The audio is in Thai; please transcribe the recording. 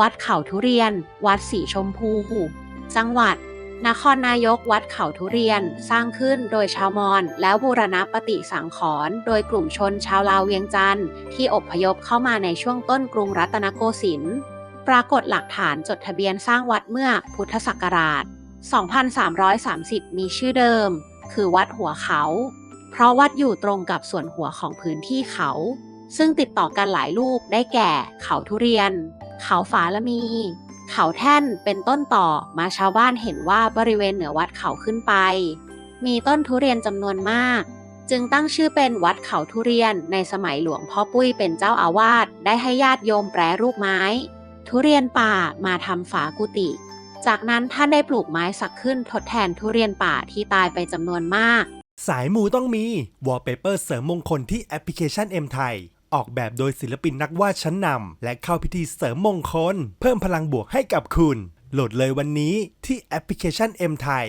วัดเขาทุเรียน วัดสีชมพู จังหวัด นครนายกวัดเขาทุเรียน สร้างขึ้นโดยชาวมอญแล้วบูรณะปฏิสังขรณ์โดยกลุ่มชนชาวลาวเวียงจันทร์ที่อพยพเข้ามาในช่วงต้นกรุงรัตนโกสินทร์ปรากฏหลักฐานจดทะเบียนสร้างวัดเมื่อพุทธศักราช 2330 มีชื่อเดิม คือวัดหัวเขา เพราะวัดอยู่ตรงกับส่วนหัวของพื้นที่เขา ซึ่งติดต่อกันหลายลูกได้แก่เขาทุเรียน เขาฝาละมี เขาแท่นเป็นต้นต่อมาชาวบ้านเห็นว่าบริเวณเหนือวัดเขาขึ้นไป มีต้นทุเรียนจำนวนมาก จึงตั้งชื่อเป็นวัดเขาทุเรียนในสมัยหลวงพ่อปุ้ยเป็นเจ้าอาวาสได้ให้ญาติโยมแปรรูปไม้ ทุเรียนป่ามาทำฝากุฏิจากนั้นท่านได้ปลูกไม้สักขึ้นทดแทนทุเรียนป่าที่ตายไปจำนวนมาก สายมูต้องมี วอลเปเปอร์เสริมมงคลที่แอปพลิเคชัน M ไทย ออกแบบโดยศิลปินนักวาดชั้นนำและเข้าพิธีเสริมมงคล เพิ่มพลังบวกให้กับคุณ โหลดเลยวันนี้ที่แอปพลิเคชัน M ไทย